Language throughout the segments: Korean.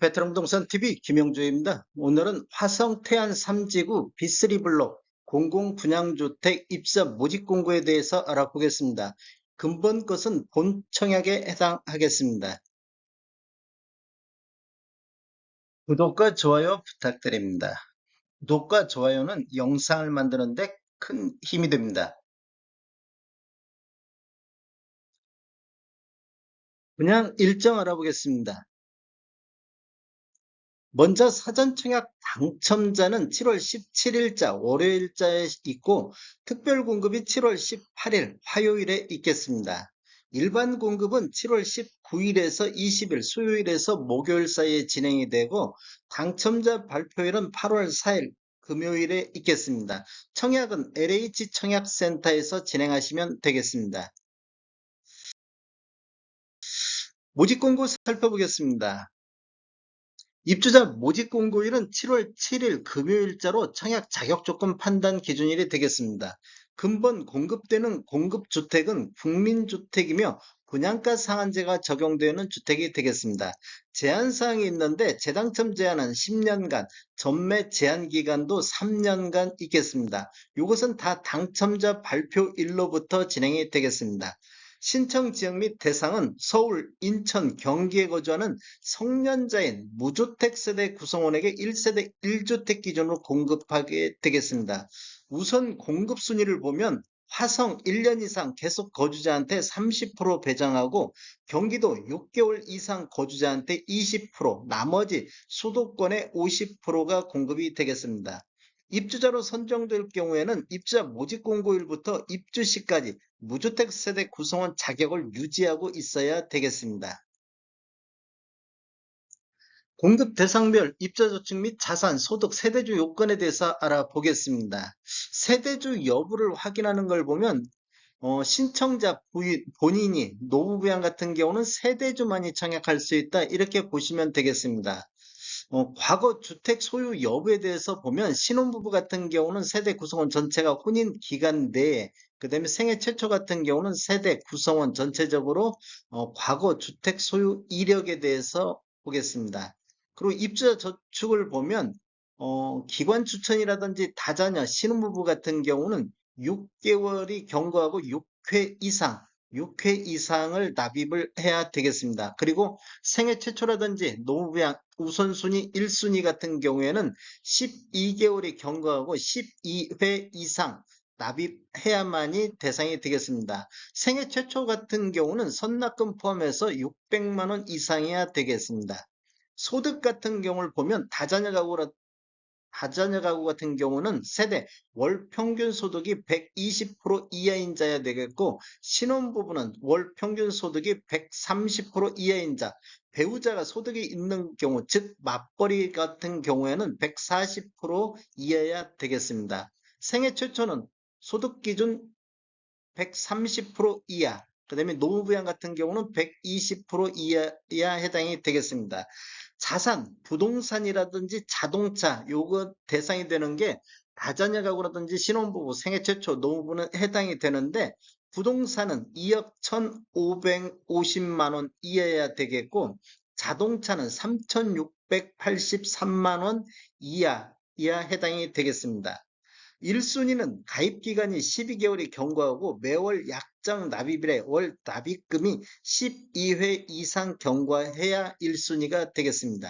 베테랑동산 TV 김영주입니다. 오늘은 화성 태안 3지구 B3 블록 공공 분양주택 입사 모집 공고에 대해서 알아보겠습니다. 근본 것은 본 청약에 해당하겠습니다. 구독과 좋아요 부탁드립니다. 구독과 좋아요는 영상을 만드는데 큰 힘이 됩니다. 분양 일정 알아보겠습니다. 먼저 사전 청약 당첨자는 7월 17일자 월요일자에 있고 특별 공급이 7월 18일 화요일에 있겠습니다. 일반 공급은 7월 19일에서 20일 수요일에서 목요일 사이에 진행이 되고 당첨자 발표일은 8월 4일 금요일에 있겠습니다. 청약은 LH 청약센터에서 진행하시면 되겠습니다. 모집 공고 살펴보겠습니다. 입주자 모집 공고일은 7월 7일 금요일자로 청약 자격 조건 판단 기준일이 되겠습니다. 근본 공급되는 공급주택은 국민주택이며 분양가 상한제가 적용되는 주택이 되겠습니다. 제한사항이 있는데 재당첨 제한은 10년간, 전매 제한 기간도 3년간 있겠습니다. 이것은 다 당첨자 발표일로부터 진행이 되겠습니다. 신청 지역 및 대상은 서울, 인천, 경기에 거주하는 성년자인 무주택 세대 구성원에게 1세대 1주택 기준으로 공급하게 되겠습니다. 우선 공급 순위를 보면 화성 1년 이상 계속 거주자한테 30% 배정하고 경기도 6개월 이상 거주자한테 20% 나머지 수도권의 50%가 공급이 되겠습니다. 입주자로 선정될 경우에는 입주자 모집 공고일부터 입주 시까지 무주택 세대 구성원 자격을 유지하고 있어야 되겠습니다. 공급 대상별 입자 저축 및 자산, 소득, 세대주 요건에 대해서 알아보겠습니다. 세대주 여부를 확인하는 걸 보면 어, 신청자 부인, 본인이 노부부양 같은 경우는 세대주만이 청약할 수 있다 이렇게 보시면 되겠습니다. 어, 과거 주택 소유 여부에 대해서 보면 신혼부부 같은 경우는 세대 구성원 전체가 혼인 기간 내에 그 다음에 생애 최초 같은 경우는 세대 구성원 전체적으로 어, 과거 주택 소유 이력에 대해서 보겠습니다. 그리고 입주자 저축을 보면 어, 기관 추천이라든지 다자녀 신혼부부 같은 경우는 6개월이 경과하고 6회 이상 6회 이상을 납입을 해야 되겠습니다. 그리고 생애 최초라든지 노후부양 우선순위 1순위 같은 경우에는 12개월이 경과하고 12회 이상 납입해야만이 대상이 되겠습니다. 생애 최초 같은 경우는 선납금 포함해서 600만 원 이상이어야 되겠습니다. 소득 같은 경우를 보면 다자녀 가구라 다자녀 가구 같은 경우는 세대 월 평균 소득이 120% 이하인 자야 되겠고 신혼부부는 월 평균 소득이 130% 이하인 자 배우자가 소득이 있는 경우 즉 맞벌이 같은 경우에는 140% 이하야 되겠습니다. 생애 최초는 소득 기준 130% 이하 그 다음에 노무부양 같은 경우는 120% 이하 해당이 되겠습니다. 자산, 부동산이라든지 자동차 요거 대상이 되는 게 다자녀 가구라든지 신혼부부 생애 최초 노무부는 해당이 되는데 부동산은 2억 1,550만 원 이하여야 되겠고 자동차는 3,683만 원 이하 이하 해당이 되겠습니다. 1순위는 가입기간이 12개월이 경과하고 매월 약 정 납입일에 월 납입금이 12회 이상 경과해야 1순위가 되겠습니다.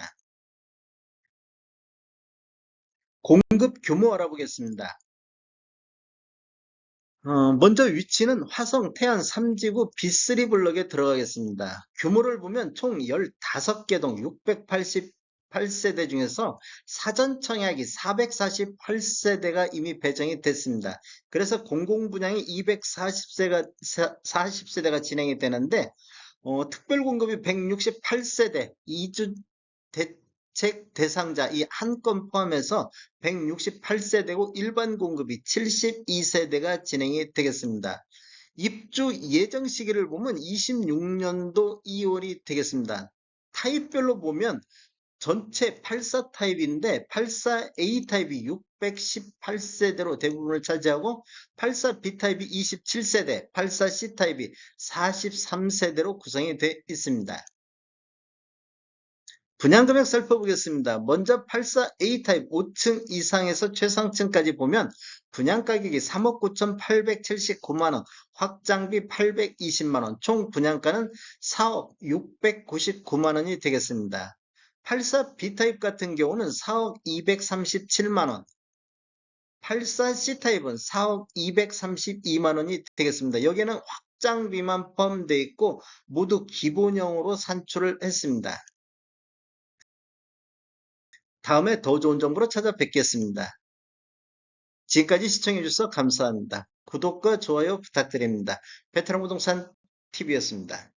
공급 규모 알아보겠습니다. 어, 먼저 위치는 화성 태안 3지구 B3 블럭에 들어가겠습니다. 규모를 보면 총 15개 동 680 8세대 중에서 사전 청약이 448세대가 이미 배정이 됐습니다. 그래서 공공분양이 240세가 40세대가 진행이 되는데 어, 특별 공급이 168세대 2주 대책 대상자 이 한 건 포함해서 168세대고 일반 공급이 72세대가 진행이 되겠습니다. 입주 예정 시기를 보면 26년도 2월이 되겠습니다. 타입별로 보면 전체 84 타입인데 84A 타입이 618세대로 대부분을 차지하고 84B 타입이 27세대, 84C 타입이 43세대로 구성이 되어 있습니다. 분양금액 살펴보겠습니다. 먼저 84A 타입 5층 이상에서 최상층까지 보면 분양가격이 3억 9,879만원, 확장비 820만원, 총 분양가는 4억 699만원이 되겠습니다. 84B 타입 같은 경우는 4억 237만원, 84C 타입은 4억 232만원이 되겠습니다. 여기에는 확장비만 포함되어 있고 모두 기본형으로 산출을 했습니다. 다음에 더 좋은 정보로 찾아뵙겠습니다. 지금까지 시청해주셔서 감사합니다. 구독과 좋아요 부탁드립니다. 베테랑 부동산 TV였습니다.